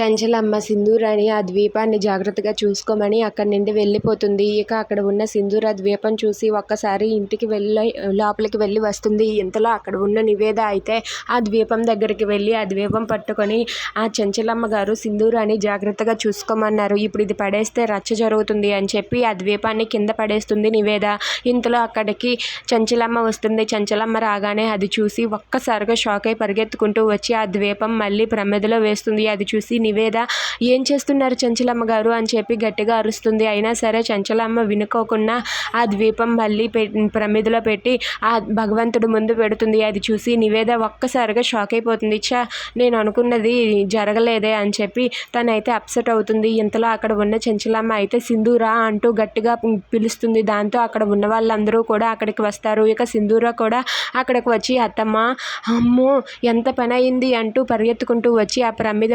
చంచలమ్మ సింధూరాని ఆ ద్వీపాన్ని జాగ్రత్తగా చూసుకోమని అక్కడి నుండి వెళ్ళిపోతుంది. ఇక అక్కడ ఉన్న సింధూర ద్వీపం చూసి ఒక్కసారి ఇంటికి వెళ్ళి లోపలికి వెళ్ళి వస్తుంది. ఇంతలో అక్కడ ఉన్న నివేద అయితే ఆ ద్వీపం దగ్గరికి వెళ్ళి ఆ ద్వీపం పట్టుకొని ఆ చంచలమ్మ గారు సింధూరాని జాగ్రత్తగా చూసుకోమన్నారు. ఇప్పుడు ఇది పడేస్తే రచ్చ జరుగుతుంది అని చెప్పి ఆ ద్వీపాన్ని కింద పడేస్తుంది నివేద. ఇంతలో అక్కడికి చంచలమ్మ వస్తుంది. చంచలమ్మ రాగానే అది చూసి ఒక్కసారిగా షాక్ అయి పరిగెత్తుకుంటూ వచ్చి ఆ ద్వీపం మళ్ళీ ప్రమేదలో వేస్తుంది. అది చూసి నివేద ఏం చేస్తున్నారు చంచలమ్మ గారు అని చెప్పి గట్టిగా అరుస్తుంది. అయినా సరే చంచలమ్మ వినుకోకుండా ఆ ద్వీపం మళ్ళీ పె ప్రమిదలో పెట్టి ఆ భగవంతుడు ముందు పెడుతుంది. అది చూసి నివేద ఒక్కసారిగా షాక్ అయిపోతుంది. చా నేను అనుకున్నది జరగలేదే అని చెప్పి తనైతే అప్సెట్ అవుతుంది. ఇంతలో అక్కడ ఉన్న చంచలమ్మ అయితే సింధూరా అంటూ గట్టిగా పిలుస్తుంది. దాంతో అక్కడ ఉన్న వాళ్ళందరూ కూడా అక్కడికి వస్తారు. ఇక సింధూరా కూడా అక్కడికి వచ్చి అత్తమ్మ అమ్మో ఎంత పని అయింది అంటూ పరిగెత్తుకుంటూ వచ్చి ఆ ప్రమిద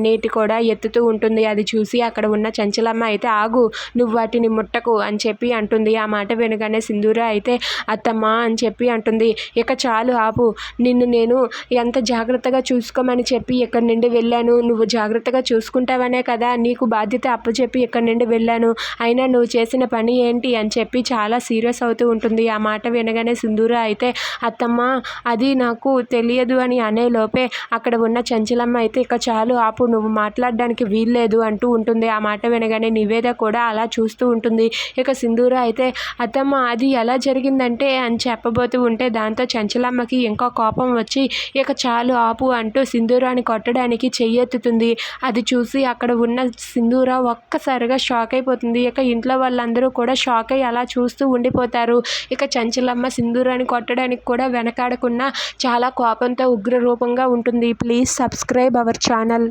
అన్నిటి కూడా ఎత్తుతూ ఉంటుంది. అది చూసి అక్కడ ఉన్న చంచలమ్మ అయితే ఆగు నువ్వు వాటిని ముట్టకు అని చెప్పి అంటుంది. ఆ మాట వినగానే సింధూర అయితే అత్తమ్మా అని చెప్పి అంటుంది. ఇక చాలు ఆపు నిన్ను నేను ఎంత జాగ్రత్తగా చూసుకోమని చెప్పి ఇక్కడి నుండి వెళ్ళాను. నువ్వు జాగ్రత్తగా చూసుకుంటావనే కదా నీకు బాధ్యత అప్పచెప్పి ఇక్కడి నుండి వెళ్ళాను. అయినా నువ్వు చేసిన పని ఏంటి అని చెప్పి చాలా సీరియస్ అవుతూ ఉంటుంది. ఆ మాట వినగానే సింధూర అయితే అత్తమ్మ అది నాకు తెలియదు అని అనేలోపే అక్కడ ఉన్న చంచలమ్మ అయితే ఇక చాలు ఆపు నువ్వు మాట్లాడడానికి వీల్లేదు అంటూ ఉంటుంది. ఆ మాట వినగానే నివేద కూడా అలా చూస్తూ ఉంటుంది. ఇక సింధూర అయితే అత్తమ్మ అది ఎలా జరిగిందంటే అని చెప్పబోతూ ఉంటే దాంతో చంచలమ్మకి ఇంకా కోపం వచ్చి ఇక చాలు ఆపు అంటూ సింధూరాన్ని కొట్టడానికి చెయ్యెత్తుతుంది. అది చూసి అక్కడ ఉన్న సింధూర ఒక్కసారిగా షాక్ అయిపోతుంది. ఇక ఇంట్లో వాళ్ళందరూ కూడా షాక్ అయ్యి అలా చూస్తూ ఉండిపోతారు. ఇక చంచలమ్మ సింధూరాన్ని కొట్టడానికి కూడా వెనకాడకుండా చాలా కోపంతో ఉగ్ర రూపంగా ఉంటుంది. Please subscribe our channel